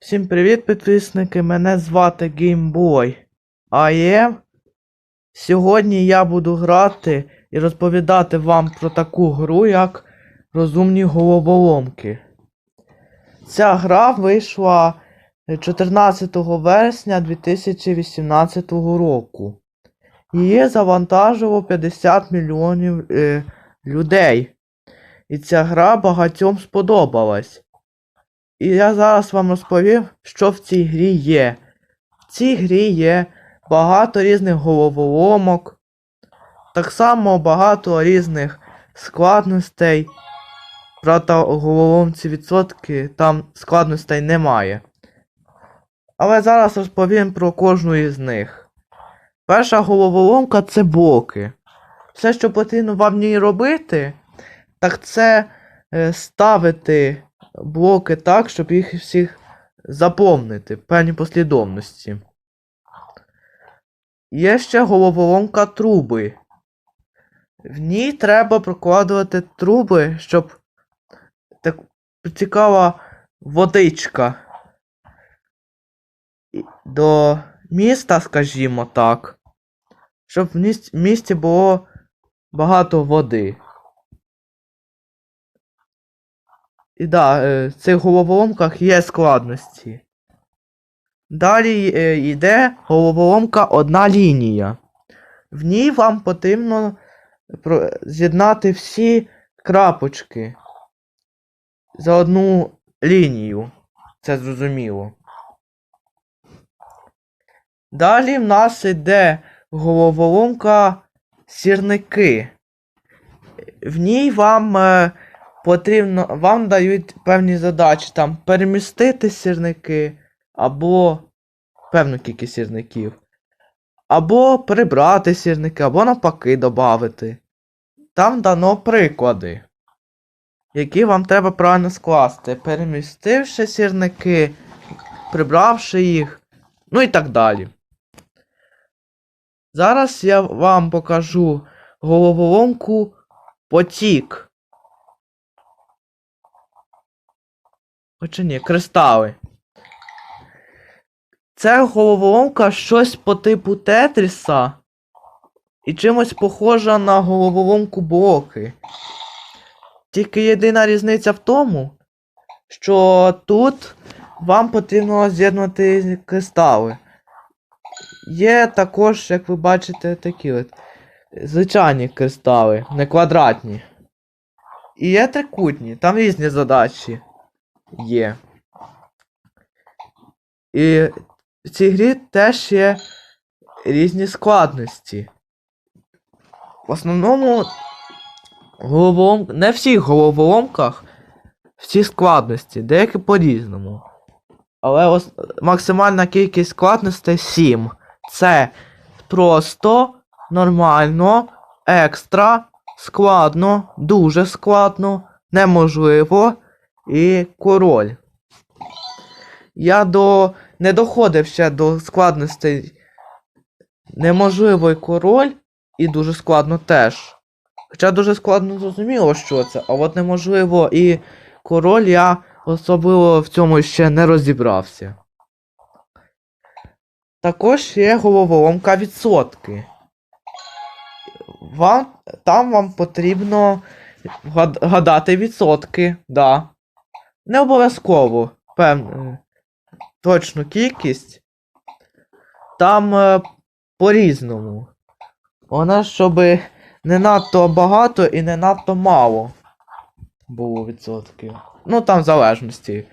Всім привіт, підписники! Мене звати GameBoy. AM. Сьогодні я буду грати і розповідати вам про таку гру, як Розумні головоломки. Ця гра вийшла 14 вересня 2018 року. Її завантажило 50 мільйонів е, людей. І ця гра багатьом сподобалась. І я зараз вам розповім, що в цій грі є. В цій грі є багато різних головоломок, так само багато різних складностей. Правда, у головоломці відсотки там складностей немає. Але зараз розповім про кожну із них. Перша головоломка це блоки. Все, що потрібно вам в ній робити, так це е, ставити блоки так, щоб їх всіх заповнити в певній послідовності. Є ще головоломка труби. В ній треба прокладувати труби, щоб так потікала водичка до міста, скажімо так. Щоб в місті було багато води. І да, е, в цих головоломках є складності. Далі е, йде головоломка одна лінія. В ній вам потрібно з'єднати всі крапочки за одну лінію. Це зрозуміло. Далі в нас йде головоломка сірники. В ній вам е, потрібно, вам дають певні задачі там перемістити сірники, або певну кількість сірників, або прибрати сірники, або навпаки додати. Там дано приклади, які вам треба правильно скласти, перемістивши сірники, прибравши їх, ну і так далі. Зараз я вам покажу головоломку потік. Хоча ні, кристали. Це головоломка щось по типу Тетріса. І чимось похожа на головоломку блоки. Тільки єдина різниця в тому, що тут вам потрібно з'єднувати кристали. Є також, як ви бачите, такі от звичайні кристали, не квадратні. І є трикутні, там різні задачі є. І в цій грі теж є різні складності. В основному головолом... не в всіх головоломках всі складності, деякі по-різному. Але ос... максимальна кількість складностей 7. Це просто, нормально, екстра, складно, дуже складно, неможливо і король. Я до не доходив ще до складностей неможливий король і дуже складно теж. Хоча дуже складно зрозуміло, що це, а от неможливо і король я особливо в цьому ще не розібрався. Також є головоломка відсотки. Вам, там вам потрібно гад- гадати відсотки, да. Не обов'язково певну точну кількість. Там е, по-різному. Вона, щоб не надто багато і не надто мало було відсотків. Ну там в залежності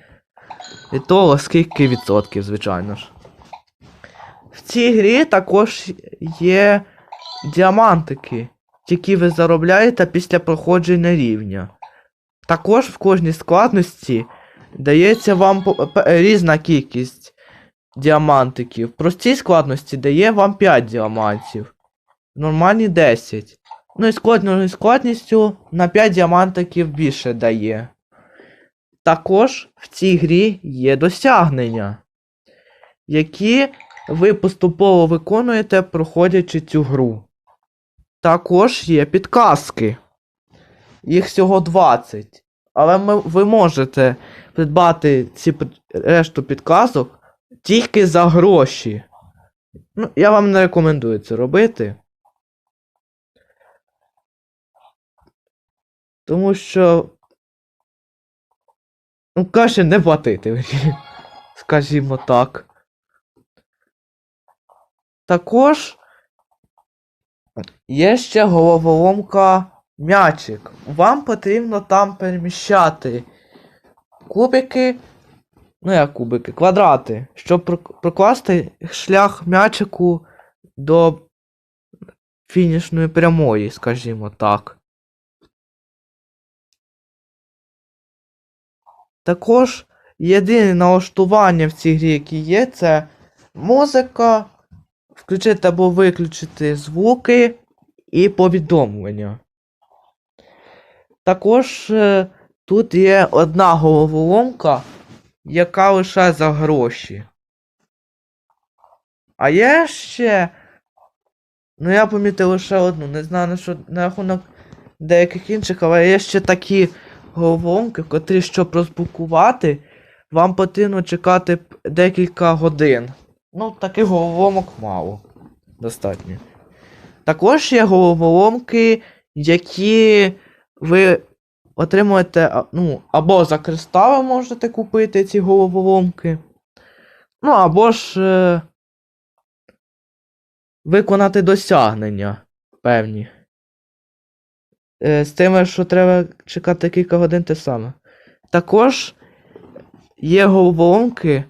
від того, скільки відсотків, звичайно ж. В цій грі також є діамантики, які ви заробляєте після проходження рівня. Також в кожній складності дається вам різна кількість діамантиків. В простій складності дає вам 5 діамантів. В нормальній 10. Ну і з кожною складністю на 5 діамантиків більше дає. Також в цій грі є досягнення, які ви поступово виконуєте, проходячи цю гру. Також є підказки. Їх всього 20. Але ми, ви можете придбати ці решту підказок тільки за гроші. Ну, я вам не рекомендую це робити. Тому що. Ну, краще не платити мені, скажімо так. Також є ще головоломка м'ячик. Вам потрібно там переміщати кубики. Ну як кубики, квадрати, щоб прокласти шлях м'ячику до фінішної прямої, скажімо так. Також єдине налаштування в цій грі, які є, це музика, включити або виключити звуки і повідомлення. Також е, тут є одна головоломка, яка лише за гроші. А є ще. Ну, я помітив лише одну. Не знаю на що на рахунок деяких інших, але є ще такі головоломки, котрі, щоб розблокувати, вам потрібно чекати декілька годин. Ну, таких головоломок мало. Достатньо. Також є головоломки, які ви отримуєте, ну, або за кристали можете купити ці головоломки. Ну, або ж е, виконати досягнення певні. Е, з тими, що треба чекати кілька годин те саме. Також є головоломки,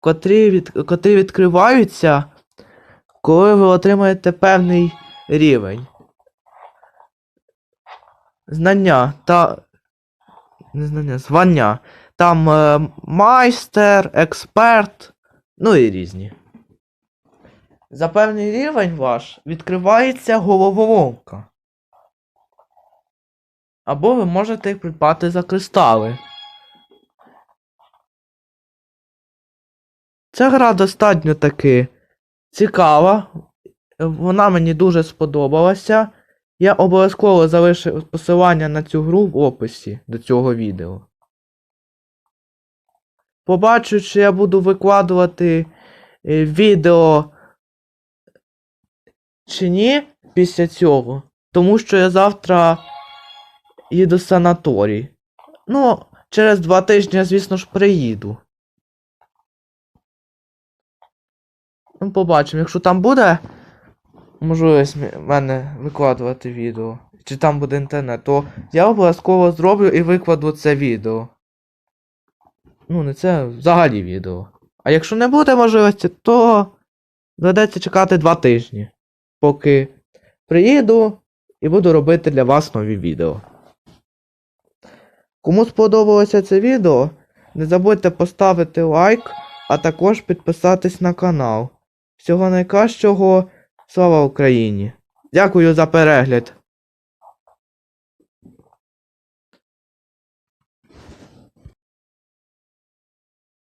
котрі, від, котрі відкриваються, коли ви отримаєте певний рівень. Знання та. Не знання, звання. Там е, майстер, експерт, ну і різні. За певний рівень ваш відкривається головоломка. Або ви можете їх придбати за кристали. Ця гра достатньо таки цікава. Вона мені дуже сподобалася. Я обов'язково залишу посилання на цю гру в описі до цього відео. Побачу, чи я буду викладувати е, відео чи ні після цього. Тому що я завтра їду в санаторій. Ну, через два тижні звісно ж, приїду. Ну, побачимо. Якщо там буде можливість в мене викладувати відео, чи там буде інтернет, то я обов'язково зроблю і викладу це відео. Ну, не це взагалі відео. А якщо не буде можливості, то доведеться чекати два тижні, поки приїду і буду робити для вас нові відео. Кому сподобалося це відео, не забудьте поставити лайк, а також підписатись на канал. Всього найкращого, слава Україні! Дякую за перегляд!